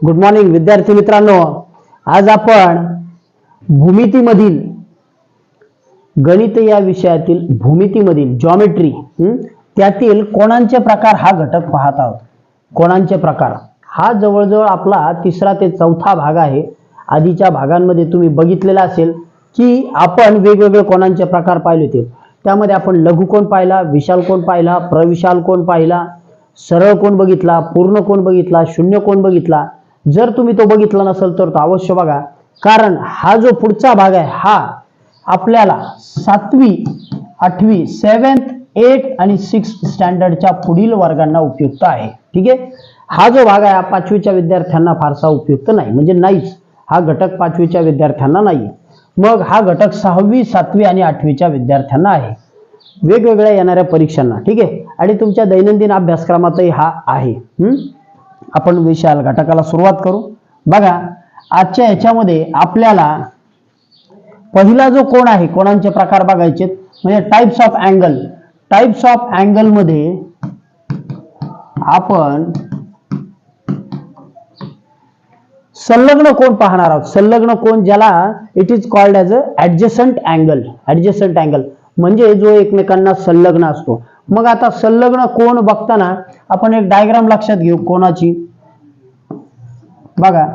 Good morning विद्यार्थी मित्रांनो. आज आपण भूमितीमधील गणित या विषयातील भूमितीमधील जॉमेट्री त्यातील कोणांचे प्रकार हा घटक पाहत आहोत? कोणांचे प्रकार? हा जवळजवळ आपला तिसरा ते चौथा भाग आहे. आधीच्या भागांमध्ये तुम्ही बघितलेला असेल की आपण वेगवेगळे कोणांचे प्रकार पाहिले होते. त्यामध्ये आपण लघुकोण पाहिला विशाल कोण पाहिला प्रविशाल कोण पाहिला सरळ कोण बघितला पूर्ण कोण बघितला शून्य कोण बघितला जर तुम्ही तो बघितला नसेल तर तो अवश्य बघा. कारण हा जो पुढचा भाग आहे हा आपल्याला सातवी आठवी सेवन्थ एट आणि सिक्स स्टँडर्डच्या पुढील वर्गांना उपयुक्त आहे. ठीक आहे? हा जो भाग आहे हा पाचवीच्या विद्यार्थ्यांना फारसा उपयुक्त नाही. म्हणजे नाहीच. हा घटक पाचवीच्या विद्यार्थ्यांना नाही. मग हा घटक सहावी सातवी आणि आठवीच्या विद्यार्थ्यांना आहे. वेगवेगळ्या येणाऱ्या परीक्षांना. ठीक आहे? आणि तुमच्या दैनंदिन अभ्यासक्रमातही हा आहे. हम्म? आपण विशाल घटकाला सुरुवात करू. बघा आजच्या ह्याच्यामध्ये आपल्याला पहिला जो कोण आहे कोणांचे प्रकार बघायचे म्हणजे types of angle types of अँगलमध्ये आपण संलग्न कोण पाहणार आहोत. संलग्न कोण ज्याला it is called as a adjacent angle adjacent angle म्हणजे जो एकमेकांना संलग्न असतो. मग आता संलग्न कोण बघताना आपण एक डायग्राम लक्षात घेऊ कोणाची. बघा.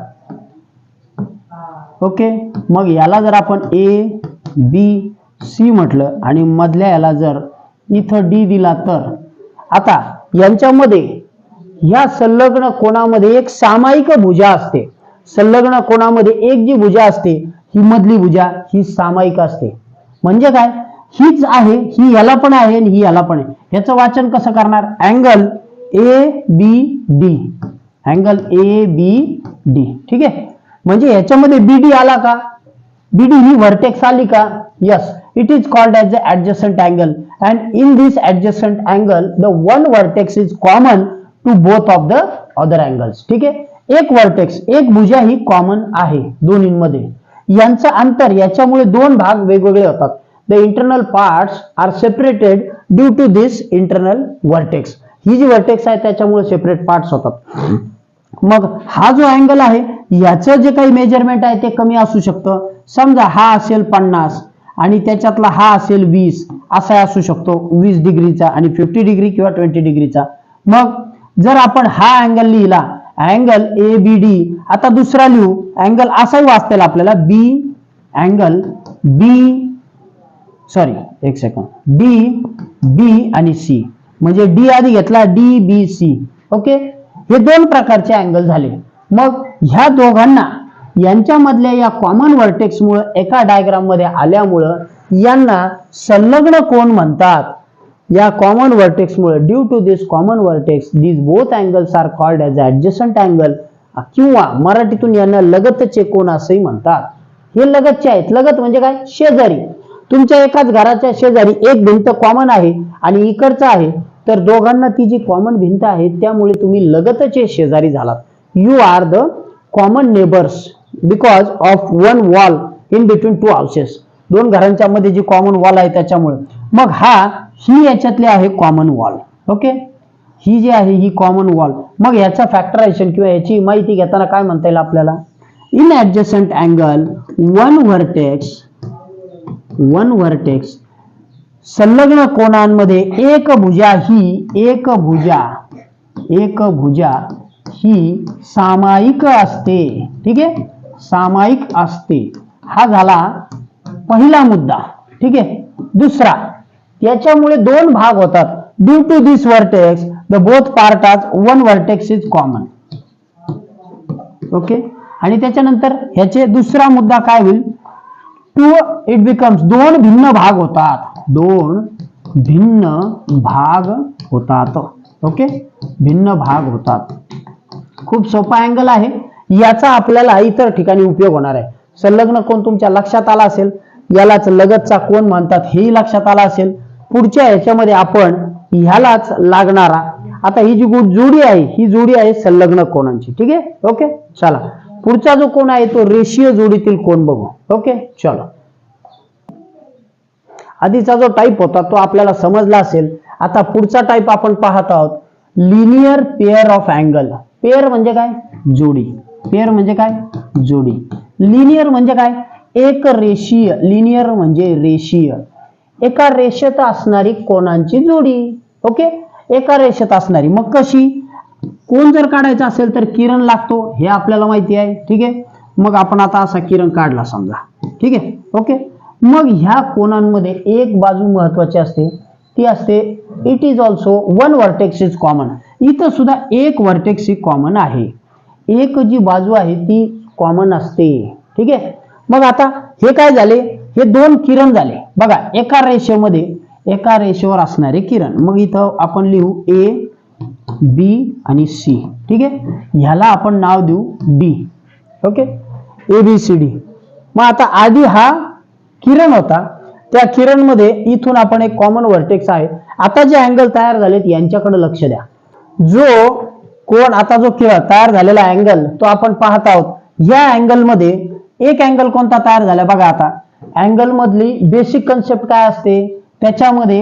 ओके? मग याला जर आपण ए बी सी म्हटलं आणि मधल्या याला जर इथं डी दिला तर आता यांच्यामध्ये या संलग्न कोणामध्ये एक सामायिक भुजा असते. संलग्न कोणामध्ये एक जी भुजा असते ही मधली भुजा ही सामायिक असते. म्हणजे काय? हीच आहे ही याला पण आहे आणि ही याला पण आहे. याचं वाचन कसं करणार? Angle A B D angle A B D ठीक आहे? म्हणजे ह्याच्यामध्ये बीडी आला का? बीडी ही व्हर्टेक्स आली का? Yes it is called as a adjacent angle and in this adjacent angle the one vertex is common to both of the other angles ठीक आहे? एक व्हर्टेक्स एक भुजा ही कॉमन आहे दोन्हीमध्ये. यांचं अंतर याच्यामुळे दोन भाग वेगवेगळे होतात. The internal parts are separated due to this internal vertex ही जी व्हर्टेक्स आहे त्याच्यामुळे सेपरेट पार्ट्स होतात. मग हा जो अँगल आहे याचं जे काही मेजरमेंट आहे ते कमी असू शकतं. समजा हा असेल पन्नास आणि त्याच्यातला हा असेल वीस असा असू शकतो. वीस डिग्रीचा आणि फिफ्टी डिग्री किंवा ट्वेंटी डिग्रीचा. मग जर आपण हा अँगल लिहिला अँगल ए बी डी आता दुसरा लिहू. अँगल असाही वाचता येईल आपल्याला. बी अँगल बी सॉरी एक सेकंड डी बी आणि सी म्हणजे डी आधी घेतला डी बी सी ओके हे दोन प्रकारचे अँगल झाले. मग ह्या दोघांना यांच्यामधल्या या कॉमन व्हर्टेक्समुळे एका डायग्राममध्ये आल्यामुळं यांना संलग्न कोण म्हणतात? या common व्हर्टेक्समुळे due to this common vertex this both angles are called as adjacent angle किंवा मराठीतून यांना लगतचे कोण असंही म्हणतात. हे लगतचे आहेत. लगत म्हणजे काय? शेजारी. तुमच्या एकाच घराच्या शेजारी एक भिंत कॉमन आहे आणि इकडचं आहे. तर दोघांना ती जी कॉमन भिंत आहे त्यामुळे तुम्ही लगतचे शेजारी झालात. You are the common neighbours because of one wall in between two houses दोन घरांच्या मध्ये जी कॉमन वॉल आहे त्याच्यामुळे. मग हा ही याच्यातली आहे कॉमन वॉल ओके ही जी आहे ही कॉमन वॉल मग याचा फॅक्टरायझेशन किंवा याची माहिती घेताना काय म्हणता येईल आपल्याला? In adjacent angle one vertex one vertex. संलग्न कोणांमध्ये एक भुजा ही एक भुजा एक भुजा ही सामायिक असते. ठीक आहे? सामायिक असते. हा झाला पहिला मुद्दा. ठीक आहे? दुसरा. याच्यामुळे दोन भाग होतात. Due to this vertex the both part as one vertex is common okay आणि त्याच्यानंतर ह्याचे दुसरा मुद्दा काय होईल? टू इट बिकम्स दोन भिन्न भाग होतात. दोन भिन्न भाग होतात. ओके भिन्न भाग होतात. खूप सोपा अँगल आहे. याचा आपल्याला इतर ठिकाणी उपयोग होणार आहे. संलग्न कोण तुमच्या लक्षात आला असेल? यालाच लगतचा कोण म्हणतात हेही लक्षात आला असेल. पुढच्या ह्याच्यामध्ये आपण ह्यालाच लागणारा आता ही जी जोडी आहे ही जोडी आहे संलग्न कोणांची. ठीक आहे? ओके चला. पुढचा जो कोण आहे तो रेषीय जोडीतील कोण बघू. ओके? चलो. आधीचा जो टाईप होता तो आपल्याला समजला असेल. आता पुढचा टाईप आपण पाहत आहोत. Linear pair of angle pair म्हणजे काय? जोडी. पेअर म्हणजे काय? जोडी. लिनियर म्हणजे काय? एक रेषीय. लिनियर म्हणजे रेषीय. एका रेषेत असणारी कोणांची जोडी. ओके? एका रेषेत असणारी. मग कशी? कोण जर काढायचा असेल तर किरण लागतो हे आपल्याला माहिती आहे ठीक आहे? मग आपण आता असा किरण काढला समजा ठीक आहे? ओके? मग ह्या कोणांमध्ये एक बाजू महत्वाची असते ती असते it is also one vertex is common इथं सुद्धा एक वर्टेक्स ही कॉमन आहे. एक जी बाजू आहे ती कॉमन असते ठीक आहे? मग आता हे काय झाले? हे दोन किरण झाले. बघा एका रेषेमध्ये एका रेषेवर असणारे किरण. मग इथं आपण लिहू ए बी आणि सी ठीक आहे? ह्याला आपण नाव देऊ D okay A B C D मग आता आधी हा किरण होता. त्या किरणमध्ये इथून आपण एक कॉमन वर्टेक्स आहे. आता जे अँगल तयार झालेत यांच्याकडे लक्ष द्या. जो कोण आता जो तयार झालेला अँगल तो आपण पाहत आहोत. या अँगलमध्ये एक अँगल कोणता तयार झाला बघा आता. अँगल मधली बेसिक कन्सेप्ट काय असते? त्याच्यामध्ये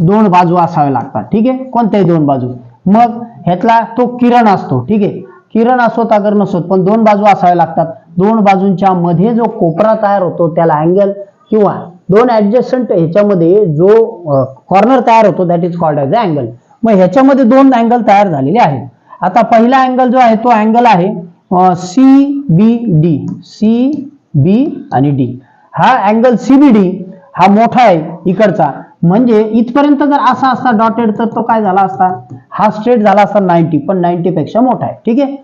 दोन बाजू असाव्या लागतात ठीक आहे? कोणत्याही दोन बाजू. मग ह्यातला तो किरण असतो ठीक आहे? किरण असोत अगर नसोत पण दोन बाजू असाव्या लागतात. दोन बाजूंच्या मध्ये जो कोपरा तयार होतो त्याला अँगल किंवा दोन ऍडजस्टंट ह्याच्यामध्ये जो कॉर्नर तयार होतो that is called as angle मग ह्याच्यामध्ये दोन अँगल तयार झालेले आहेत. आता पहिला अँगल जो आहे तो अँगल आहे C B D C B आणि डी हा अँगल सी बी डी हा मोठा आहे इकडचा. म्हणजे इथपर्यंत जर असा असता डॉटेड तर तो काय झाला असता? हा स्ट्रेट झाला असता नाईन्टी पण 90 पेक्षा मोठा आहे. ठीक आहे?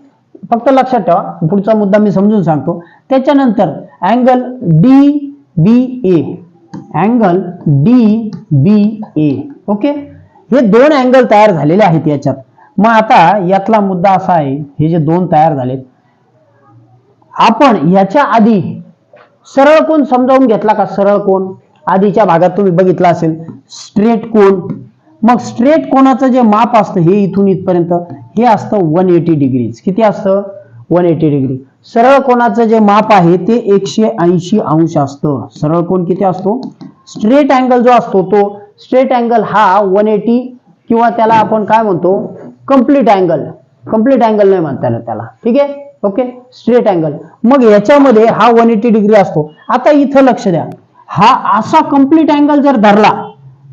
फक्त लक्षात ठेवा. पुढचा मुद्दा मी समजून सांगतो. त्याच्यानंतर angle D B A angle D B A okay हे दोन अँगल तयार झालेले आहेत याच्यात. मग आता यातला मुद्दा असा आहे हे जे दोन तयार झालेत. आपण याच्या आधी सरळ कोण समजावून घेतला का? सरळ कोण आधीच्या भागात तुम्ही बघितला असेल स्ट्रेट कोण मग स्ट्रेट कोणाचं जे माप असतं हे इथून इथपर्यंत हे असतं वन एटी डिग्रीज किती असतं? वन एटी डिग्री सरळ कोणाचं जे माप आहे ते एकशे ऐंशी अंश असतं. सरळ कोण किती असतो? स्ट्रेट अँगल जो असतो तो स्ट्रेट अँगल हा वन एटी किंवा त्याला आपण काय म्हणतो? कंप्लीट अँगल कंप्लीट अँगल नाही म्हणता येणार त्याला. ठीक आहे? ओके स्ट्रेट अँगल मग याच्यामध्ये हा वन एटी डिग्री असतो. आता इथं लक्ष द्या. हा असा कंप्लीट अँगल जर धरला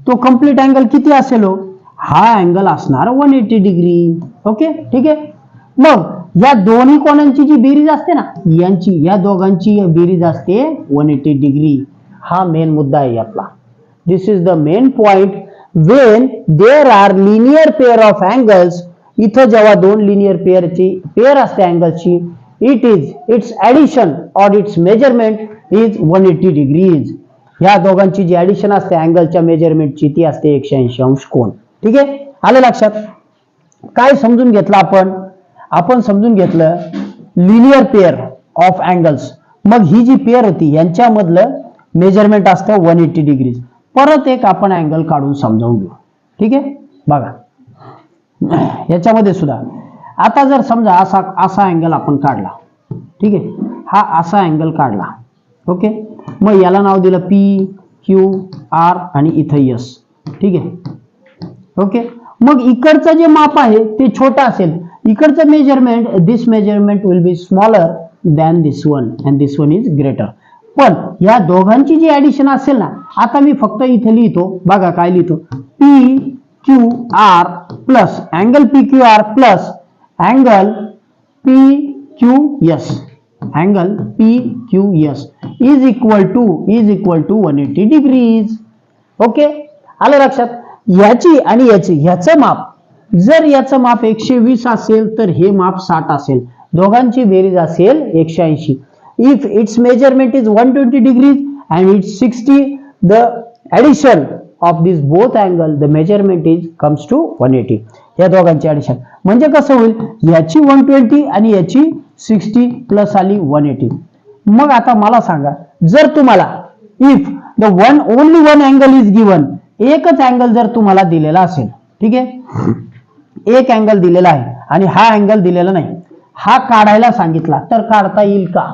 तो कंप्लीट अँगल किती असेल हो? हा अँगल असणार वन एटी डिग्री ओके ठीक आहे? मग या दोन्ही कोणांची जी बेरीज असते ना यांची या दोघांची बेरीज असते वन एटी डिग्री हा मेन मुद्दा आहे आपला this is the main point when there are linear pair of angles इथं जेव्हा दोन लिनियर पेअरची पेअर असते अँगल्सची it is its addition or its measurement is one eighty degrees ह्या दोघांची जी ऍडिशन असते अँगलच्या मेजरमेंटची ती असते एकशे ऐंशी अंश कोण ठीक आहे? आलं लक्षात? काय समजून घेतलं आपण? आपण समजून घेतलं लिनियर पेअर ऑफ अँगल्स मग ही जी पेअर होती यांच्यामधलं मेजरमेंट असतं वन एटी डिग्रीज परत एक आपण अँगल काढून समजावून घेऊ. ठीक आहे? बघा. याच्यामध्ये सुद्धा. आता जर समजा असा असा अँगल आपण काढला. ठीक आहे? हा असा अँगल काढला. ओके? मग याला नाव दिलं पी क्यू आर आणि इथं यस ठीक आहे? ओके? मग इकडचं जे माप आहे ते छोटं असेल. इकडचं measurement this measurement will be smaller than this one and this one is greater पण या दोघांची जी ऍडिशन असेल ना आता मी फक्त इथे लिहितो. बघा काय लिहितो. P Q R plus angle P Q R plus angle P Q S angle P Q S is equal to is equal to one eighty degrees okay आलं लक्षात? याची आणि याची ह्याचं माप. जर याचं माप एकशे वीस असेल तर हे माप साठ असेल. दोघांची बेरीज असेल एकशे ऐंशी if its measurement is one twenty degrees and its sixty the addition of this both angle the measurement is comes to one eighty या दोघांची ऍडिशन म्हणजे कसं होईल? याची वन ट्वेंटी आणि याची सिक्स्टी प्लस आली वन एटी मग आता मला सांगा जर तुम्हाला if the one only one angle is given एकच अँगल जर तुम्हाला दिलेला असेल ठीक आहे? एक अँगल दिलेला आहे आणि हा अँगल दिलेला नाही. हा काढायला सांगितला तर काढता येईल का?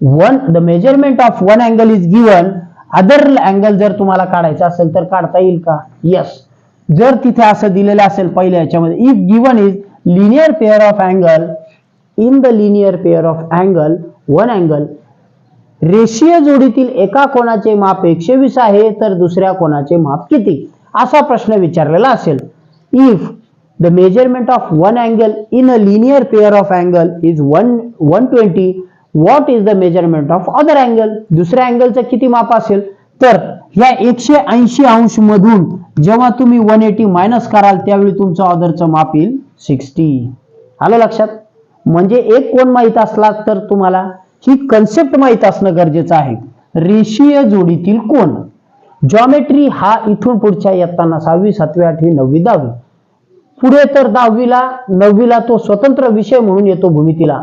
One the measurement of one angle is given other angle जर तुम्हाला काढायचा असेल तर काढता येईल का? येस जर तिथे असं दिलेलं असेल पहिल्या याच्यामध्ये if given is linear pair of angle in the linear pair of angle one angle. रेषीय जोडीतील एका कोणाचे माप एकशे वीस आहे तर दुसऱ्या कोणाचे माप किती? असा प्रश्न विचारलेला असेल. If the measurement of one angle in a linear pair of angle is one one twenty what is the measurement of other angle दुसऱ्या अँगलचं किती माप असेल? तर ह्या एकशे ऐंशी अंश मधून जेव्हा तुम्ही वन एटी मायनस कराल त्यावेळी तुमचं ऑर्डरचं माप येईल सिक्स्टी आलं लक्षात? म्हणजे एक कोण माहीत असला तर तुम्हाला ही कन्सेप्ट माहीत असणं गरजेचं आहे. रेषीय जोडीतील कोण? जॉमेट्री हा इथून पुढच्या येताना सहावी सातवी आठवी नववी दहावी. पुढे तर दहावीला नववीला तो स्वतंत्र विषय म्हणून येतो भूमितीला.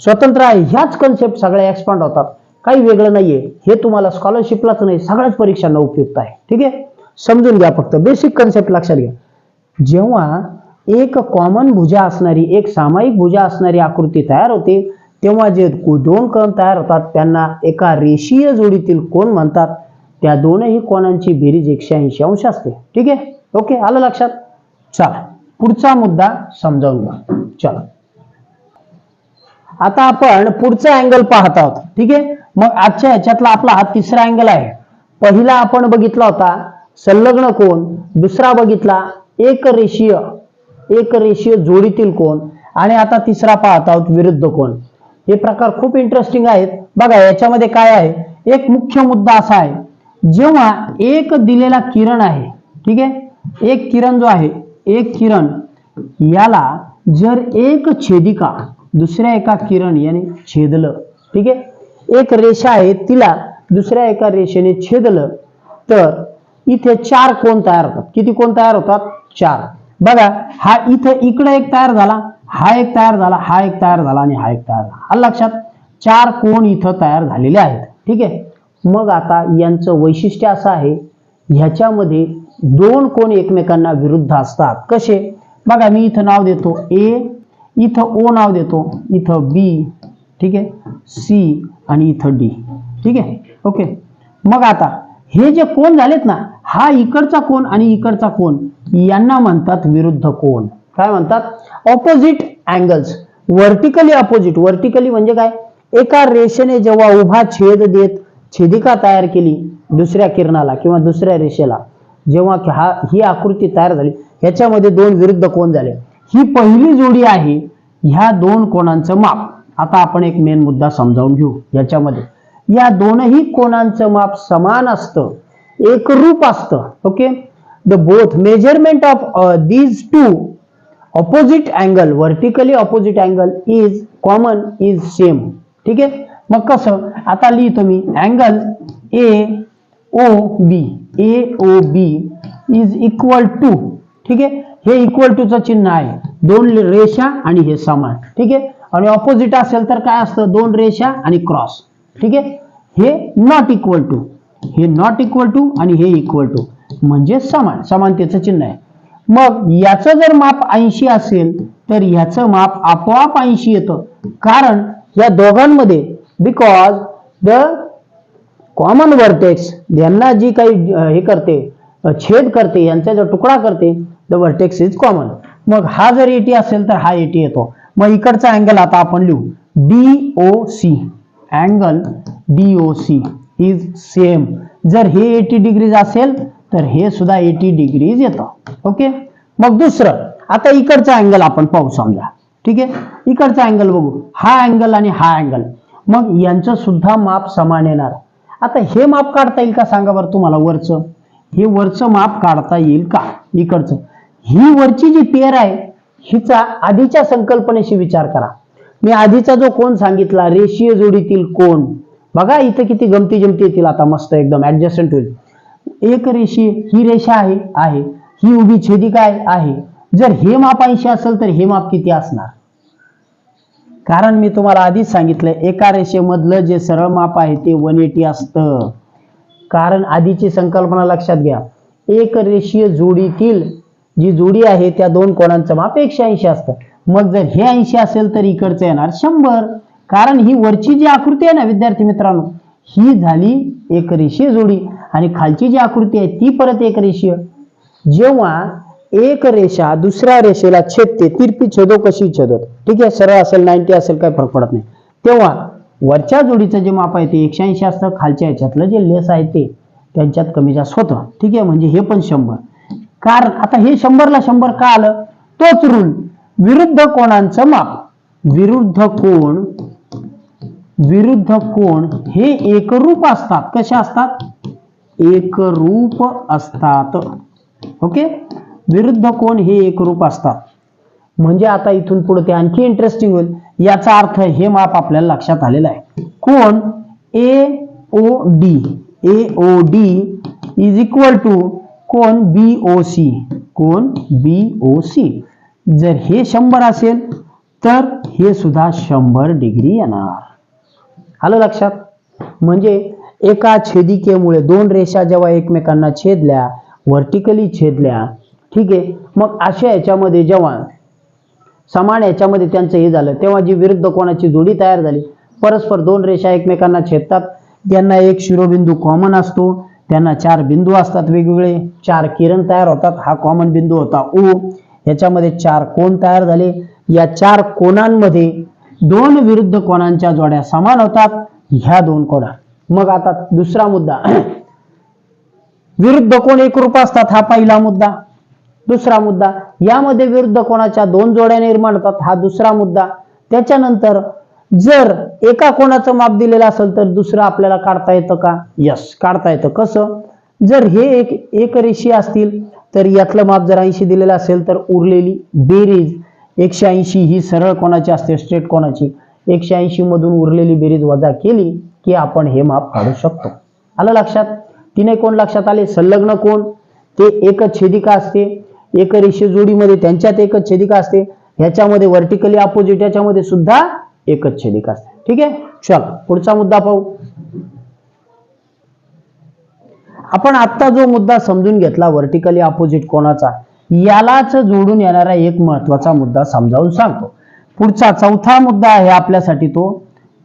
स्वतंत्र आहे ह्याच कन्सेप्ट सगळ्या एक्सपांड होतात. काही वेगळं नाहीये हे तुम्हाला स्कॉलरशिपलाच नाही सगळ्याच परीक्षांना उपयुक्त आहे. ठीक आहे? समजून घ्या फक्त बेसिक कन्सेप्ट लक्षात घ्या. जेव्हा एक कॉमन भुजा असणारी एक सामायिक भुजा असणारी आकृती तयार होते. तेव्हा जे दोन कोण तयार होतात त्यांना एका रेषीय जोडीतील कोण म्हणतात? त्या दोनही कोणांची बेरीज एकशे ऐंशी अंश असते. ठीक आहे? ओके आलं लक्षात? चला पुढचा मुद्दा समजावून घ्या. चला. आता आपण पुढचा अँगल पाहत आहोत. ठीक आहे? मग आजच्या ह्याच्यातला आपला हा तिसरा अँगल आहे. पहिला आपण बघितला होता संलग्न कोण? दुसरा बघितला एक रेषीय. एक रेषीय जोडीतील कोण? आणि आता तिसरा पाहत आहोत विरुद्ध कोण? हे प्रकार खूप इंटरेस्टिंग आहेत. बघा याच्यामध्ये काय आहे? एक मुख्य मुद्दा असा आहे. जेव्हा एक दिलेला किरण आहे ठीक आहे? एक किरण जो आहे एक किरण याला जर एक छेदिका दुसऱ्या एका किरण याने छेदलं ठीक आहे? एक रेषा आहे तिला दुसऱ्या एका रेषेने छेदलं तर इथे चार कोण तयार होतात? किती कोण तयार होतात? चार. बघा हा इथं इकडे एक तयार झाला हा एक तयार झाला हा एक तयार झाला आणि हा एक तयार झाला. हा लक्षात चार कोण इथं तयार झालेले आहेत. ठीक आहे? मग आता यांचं वैशिष्ट्य असं आहे ह्याच्यामध्ये दोन कोण एकमेकांना विरुद्ध असतात. कसे? बघा मी इथं नाव देतो ए इथं ओ नाव देतो इथं बी ठीक आहे? सी आणि इथं डी. ठीक आहे? ओके. मग आता हे जे कोण झालेत ना हा इकडचा कोण आणि इकडचा कोण? यांना म्हणतात विरुद्ध कोण. काय म्हणतात? Opposite angles vertically opposite vertically म्हणजे काय? एका रेषेने जेव्हा उभा छेद देत छेदिका तयार केली दुसऱ्या किरणाला किंवा दुसऱ्या रेषेला जेव्हा हा ही आकृती तयार झाली ह्याच्यामध्ये दोन विरुद्ध कोण झाले? ही पहिली जोडी आहे ह्या दोन कोणांचं माप. आता आपण एक मेन मुद्दा समजावून घेऊ याच्यामध्ये. या दोनही कोणांचं माप समान असतं एक रूप असतं okay the both measurement of these two opposite angle vertically opposite angle is common is same ठीक? आहे मग कसं? आता लिहितो मी angle A O B A O B is equal to ठीक? आहे हे इक्वल टूचं चिन्ह आहे. दोन रेषा आणि हे समान ठीक? आहे आणि ऑपोजिट असेल तर काय असतं? दोन रेषा आणि क्रॉस ठीक? आहे हे नॉट इक्वल टू हे नॉट इक्वल टू आणि हे इक्वल टू म्हणजे समान समानतेचं चिन्ह आहे. मग याचं जर माप ऐंशी असेल तर ह्याचं माप आपोआप ऐंशी येतं. कारण या दोघांमध्ये बिकॉज द कॉमन वर्टेक्स यांना जी काही हे करते छेद करते यांचा जो तुकडा करते द वर्टेक्स इज कॉमन मग हा जर एटी असेल तर हा एटी येतो. मग इकडचा अँगल आता आपण लिहू. D O C angle D O C is same जर हे एटी डिग्रीज असेल तर हे सुद्धा एटी डिग्रीज येतं. ओके मग दुसरं आता इकडचा अँगल आपण पाहू समजा. ठीक आहे? इकडचा अँगल बघू. हा अँगल आणि हा अँगल मग यांचं सुद्धा माप समान येणार. आता हे माप काढता येईल का? सांगा बरं तुम्हाला वरचं. हे वरचं माप काढता येईल का? इकडचं. ही वरची जी पेअर आहे हिचा आधीच्या संकल्पनेशी विचार करा. मी आधीचा जो कोण सांगितला रेषीय जोडीतील कोण बघा इथं किती गमती जमती येतील आता मस्त एकदम ऍडजस्टंट होईल. एक रेषीय ही रेषा आहे आहे. ही उभी छेदिका काय? आहे. जर हे माप ऐंशी असेल तर हे माप किती असणार? कारण मी तुम्हाला आधीच सांगितलं एका रेषेमधलं जे सरळ माप आहे ते वन एटी असतं. कारण आधीची संकल्पना लक्षात घ्या. एक रेषीय जोडीतील जी जोडी आहे त्या दोन कोणांचं माप एकशे ऐंशी असतं. मग जर हे ऐंशी असेल तर इकडचं येणार शंभर. कारण ही वरची जी आकृती आहे ना विद्यार्थी मित्रांनो ही झाली एक रेषीय जोडी. आणि खालची जी आकृती आहे ती परत एक रेषीय. जेव्हा एक रेषा दुसऱ्या रेषेला छेदते तिरपी छेदो कशी छेदत ठीक आहे सरळ असेल नाईन्टी असेल काय फरक पडत नाही. तेव्हा वरच्या जोडीचं जे माप आहे ते एकशे ऐंशी असतं खालच्या ह्याच्यातलं जे लेस आहे ते त्यांच्यात कमी जास्त होतं ठीक आहे म्हणजे हे पण शंभर. कारण आता हे शंभरला शंभर का आलं? तोच रूल विरुद्ध कोणांचं माप? विरुद्ध कोण विरुद्ध कोण? हे एकरूप असतात. कसे असतात? एकरूप असतात. ओके? विरुद्ध कोण? हे एकरूप असतात. म्हणजे आता इथून पुढे ते आणखी इंटरेस्टिंग होईल. याचा अर्थ हे माप आपल्याला लक्षात आलेलं आहे. कोण? A O D A O D is equal to कोण? बी ओ सी कोण? बी ओ सी जर हे शंभर असेल तर हे सुद्धा शंभर डिग्री येणार. आलं लक्षात? म्हणजे एका छेदिकेमुळे दोन रेषा जेव्हा एकमेकांना छेदल्या व्हर्टिकली छेदल्या ठीक आहे? मग अशा याच्यामध्ये जेव्हा समान याच्यामध्ये त्यांचं हे झालं तेव्हा जी विरुद्ध कोणाची जोडी तयार झाली? परस्पर दोन रेषा एकमेकांना छेदतात. त्यांना एक शिरोबिंदू कॉमन असतो. त्यांना चार बिंदू असतात वेगवेगळे. चार किरण तयार होतात. हा कॉमन बिंदू होता ओ याच्यामध्ये चार कोण तयार झाले? या चार कोणांमध्ये दोन विरुद्ध कोणांच्या जोड्या समान होतात? ह्या दोन कोणा. मग आता दुसरा मुद्दा. विरुद्ध कोण एकरूप असतात हा पहिला मुद्दा. दुसरा मुद्दा यामध्ये विरुद्ध कोणाच्या दोन जोड्या निर्माण होतात हा दुसरा मुद्दा. त्याच्यानंतर जर एका कोणाचं माप दिलेलं असेल तर दुसरं आपल्याला काढता येतं का? यस काढता येतं. कसं? जर हे एक एक रेषी असतील तर यातलं माप जर ऐंशी दिलेलं असेल तर उरलेली बेरीज एकशे ऐंशी ही सरळ कोणाची असते स्ट्रेट कोणाची? एकशे ऐंशी मधून उरलेली बेरीज वजा केली की आपण हे माप काढू शकतो. आलं लक्षात? तिने कोण लक्षात आले? संलग्न कोण? ते एकच छेदिका असते. एक रेषे जोडीमध्ये त्यांच्यात एकच छेदिका असते. ह्याच्यामध्ये व्हर्टिकली अपोजिट याच्यामध्ये सुद्धा एकच छेदिका असते. ठीक आहे? चल पुढचा मुद्दा पाहू. आपण आत्ता जो मुद्दा समजून घेतला व्हर्टिकली अपोजिट कोणाचा यालाच जोडून येणारा एक महत्त्वाचा मुद्दा समजावून सांगतो. पुढचा चौथा मुद्दा आहे आपल्यासाठी तो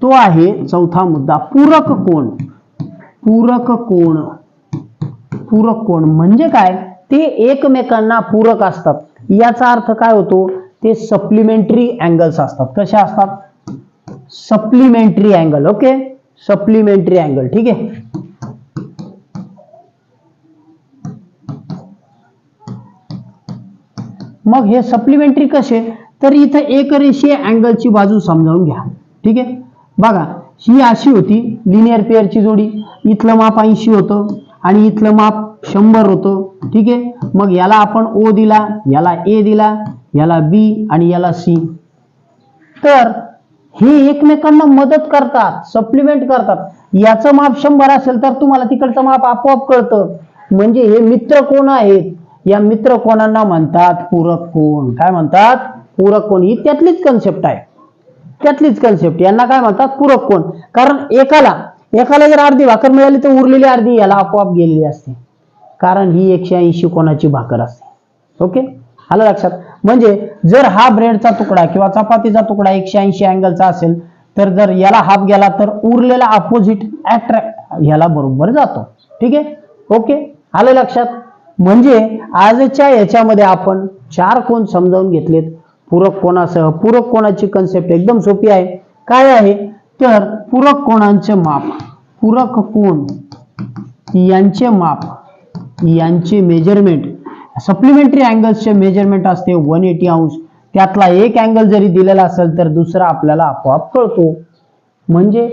तो आहे चौथा मुद्दा पूरक कोण? पूरक कोण? पूरक कोण म्हणजे काय? ते एकमेकांना पूरक असतात. याचा अर्थ काय होतो? ते सप्लिमेंटरी अँगल्स असतात. कसे असतात? Supplementary angle okay supplementary angle ठीक आहे? मग हे सप्लिमेंटरी कसे? तर इथं एक रेषीय अँगलची बाजू समजावून घ्या. ठीक आहे? बघा ही अशी होती लिनियर पेअरची जोडी. इथलं माप ऐंशी होतं आणि इथलं माप शंभर होतं. ठीक आहे? मग याला आपण ओ दिला याला ए दिला याला बी आणि याला सी तर हे एकमेकांना मदत करतात सप्लिमेंट करतात. याचं माप शंभर असेल तर तुम्हाला तिकडचं माप आपोआप कळतं. म्हणजे हे मित्र कोण आहेत? या मित्र कोणांना म्हणतात पूरक कोण? काय म्हणतात? पूरक कोण? ही त्यातलीच कन्सेप्ट आहे. त्यातलीच कन्सेप्ट यांना काय म्हणतात? पूरक कोण? कारण एकाला एकाला जर अर्धी भाकर मिळाली तर उरलेली अर्धी याला आपोआप गेलेली असते. कारण ही एकशे ऐंशी कोणाची भाकर असते. ओके? आलं लक्षात? म्हणजे जर हा ब्रेडचा तुकडा किंवा चपातीचा तुकडा एकशे ऐंशी अँगलचा असेल तर जर याला हाफ गेला तर उरलेला अपोजिट अट्रॅक्ट याला बरोबर जातो. ठीक आहे? ओके? आलं लक्षात? म्हणजे आजच्या याच्यामध्ये आपण चार कोण समजावून घेतलेत. पूरक कोणासह? पूरक कोणाची कन्सेप्ट एकदम सोपी आहे. काय आहे? तर पूरक कोणांचे माप. पूरक कोण? यांचे माप. यांचे मेजरमेंट सप्लिमेंटरी अँगल्सचे मेजरमेंट असते. वन एटी अंश त्यातला एक अँगल जरी दिलेला असेल तर दुसरा आपल्याला आपोआप कळतो. म्हणजे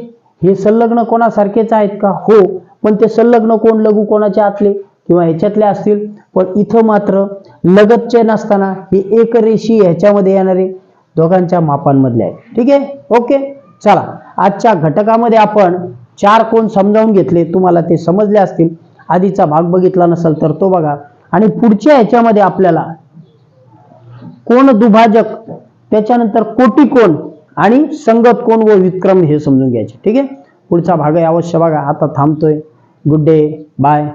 हे संलग्न कोणासारखेच आहेत का? हो. पण ते संलग्न कोण? लघु कोणाचे आतले? किंवा ह्याच्यातले असतील पण इथं मात्र लगतचे नसताना ही एक रेषी ह्याच्यामध्ये येणारे दोघांच्या मापांमधले आहे. ठीक आहे? ओके? चला. आजच्या घटकामध्ये आपण चार कोण समजावून घेतले तुम्हाला ते समजले असतील. आधीचा भाग बघितला नसेल तर तो बघा. आणि पुढच्या ह्याच्यामध्ये आपल्याला कोण दुभाजक त्याच्यानंतर कोटी कोण आणि संगत कोण व विक्रम हे समजून घ्यायचे. ठीक आहे? पुढचा भाग आहे अवश्य बघा. आता थांबतोय. Good day bye